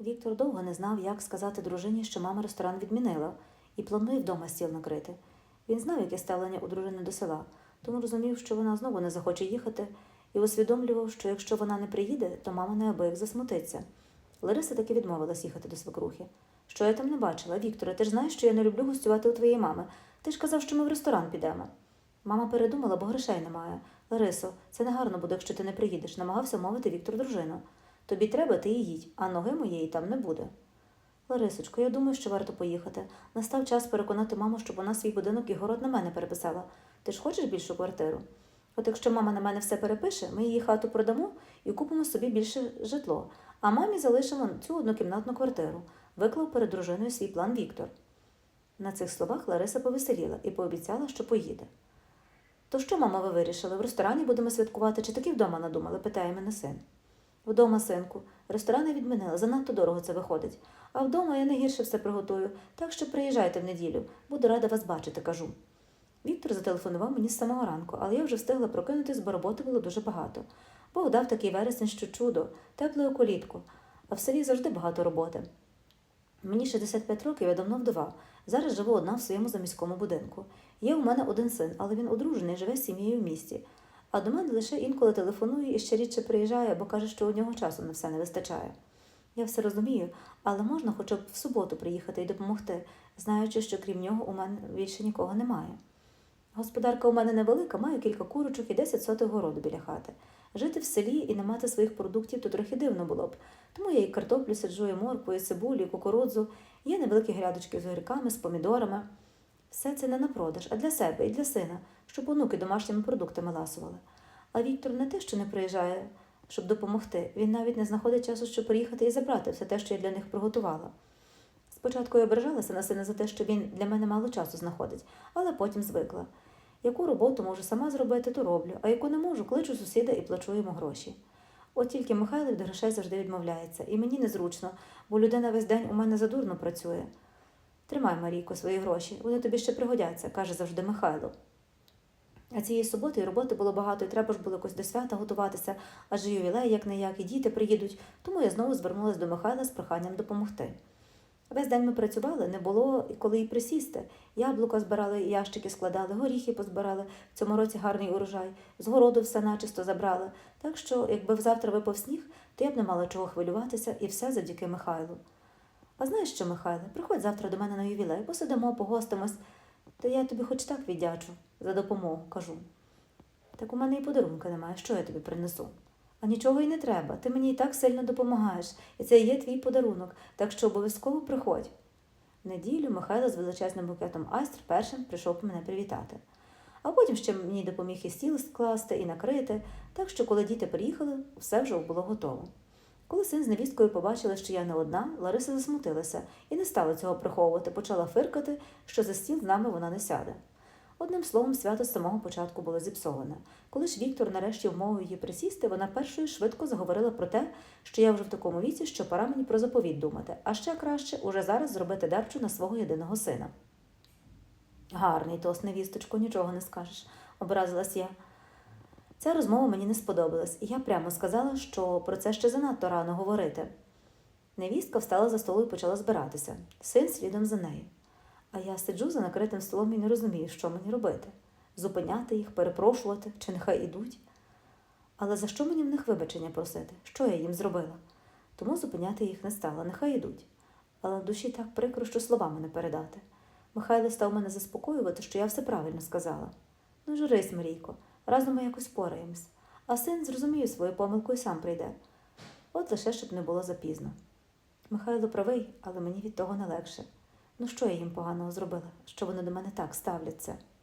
Віктор довго не знав, як сказати дружині, що мама ресторан відмінила і планує вдома стіл накрити. Він знав, яке ставлення у дружини до села, тому розумів, що вона знову не захоче їхати, і усвідомлював, що якщо вона не приїде, то мама неабияк засмутиться. Лариса таки відмовилась їхати до свекрухи. Що я там не бачила? Вікторе, ти ж знаєш, що я не люблю гостювати у твоєї мами. Ти ж казав, що ми в ресторан підемо. Мама передумала, бо грошей немає. Ларисо, це не гарно буде, якщо ти не приїдеш, намагався мовити Віктор дружину. Тобі треба, ти і їдь, а ноги моєї там не буде. Ларисочко, я думаю, що варто поїхати. Настав час переконати маму, щоб вона свій будинок і город на мене переписала. Ти ж хочеш більшу квартиру? От якщо мама на мене все перепише, ми її хату продамо і купимо собі більше житло, а мамі залишимо цю однокімнатну квартиру, виклав перед дружиною свій план Віктор. На цих словах Лариса повеселіла і пообіцяла, що поїде. То що, мама, ви вирішили? В ресторані будемо святкувати чи таки вдома надумали? питає мене син. Вдома, синку, ресторани відмінили, занадто дорого це виходить. А вдома я не гірше все приготую, так що приїжджайте в неділю, буду рада вас бачити, кажу. Віктор зателефонував мені з самого ранку, але я вже встигла прокинутись, бо роботи було дуже багато. Бог дав такий вересень, що чудо, теплою колітку, а в селі завжди багато роботи. Мені 65 років, я давно вдова. Зараз живу одна в своєму заміському будинку. Є у мене один син, але він одружений, живе з сім'єю в місті. А до мене лише інколи телефонує і ще рідше приїжджає, бо каже, що у нього часу на все не вистачає. Я все розумію, але можна хоча б в суботу приїхати і допомогти, знаючи, що крім нього у мене більше нікого немає. Господарка у мене невелика, маю кілька курочок і 10 сотих городу біля хати. Жити в селі і не мати своїх продуктів то трохи дивно було б. Тому я і картоплю саджу, і моркву, і цибулю, і кукурудзу, є невеликі грядочки з огірками, з помідорами. Все це не на продаж, а для себе і для сина, щоб онуки домашніми продуктами ласували. А Віктор не те, що не приїжджає, щоб допомогти, він навіть не знаходить часу, щоб приїхати і забрати все те, що я для них приготувала. Спочатку я ображалася на сина за те, що він для мене мало часу знаходить, але потім звикла. Яку роботу можу сама зробити, то роблю, а яку не можу, кличу сусіда і плачу йому гроші. От тільки Михайло від грошей завжди відмовляється, і мені незручно, бо людина весь день у мене задурно працює. Тримай, Марійко, свої гроші, вони тобі ще пригодяться, каже завжди Михайло. А цієї суботи і роботи було багато, і треба ж було якось до свята готуватися, адже ювілей як не як, і діти приїдуть, тому я знову звернулася до Михайла з проханням допомогти. Весь день ми працювали, не було коли й присісти. Яблука збирали, ящики складали, горіхи позбирали. В цьому році гарний урожай, з городу все начисто забрали. Так що, якби завтра випав сніг, то я б не мала чого хвилюватися, і все завдяки Михайлу. А знаєш що, Михайле, приходь завтра до мене на ювілей, посидимо, погостимось, то я тобі хоч так віддячу за допомогу, кажу. Так у мене і подарунка немає, що я тобі принесу? А нічого й не треба. Ти мені і так сильно допомагаєш, і це є твій подарунок, так що обов'язково приходь. В неділю Михайло з величезним букетом айстр першим прийшов мене привітати. А потім ще мені допоміг і стіл скласти, і накрити, так що, коли діти приїхали, все вже було готово. Коли син з невісткою побачили, що я не одна, Лариса засмутилася і не стала цього приховувати, почала фиркати, що за стіл з нами вона не сяде. Одним словом, свято з самого початку було зіпсоване. Коли ж Віктор нарешті вмовив її присісти, вона першою швидко заговорила про те, що я вже в такому віці, що пора мені про заповіт думати, а ще краще уже зараз зробити дерчу на свого єдиного сина. Гарний тост, невісточко, нічого не скажеш, образилась я. Ця розмова мені не сподобалась, і я прямо сказала, що про це ще занадто рано говорити. Невістка встала за столу і почала збиратися, син слідом за нею. А я сиджу за накритим столом і не розумію, що мені робити зупиняти їх, перепрошувати, чи нехай ідуть. Але за що мені в них вибачення просити? Що я їм зробила? Тому зупиняти їх не стала, нехай ідуть. Але в душі так прикро, що словами не передати. Михайло став мене заспокоювати, що я все правильно сказала. Ну, журись, Марійко, разом ми якось пораємось. А син зрозуміє свою помилку і сам прийде. От лише щоб не було запізно. Михайло правий, але мені від того не легше. Ну що я їм поганого зробила, що вони до мене так ставляться?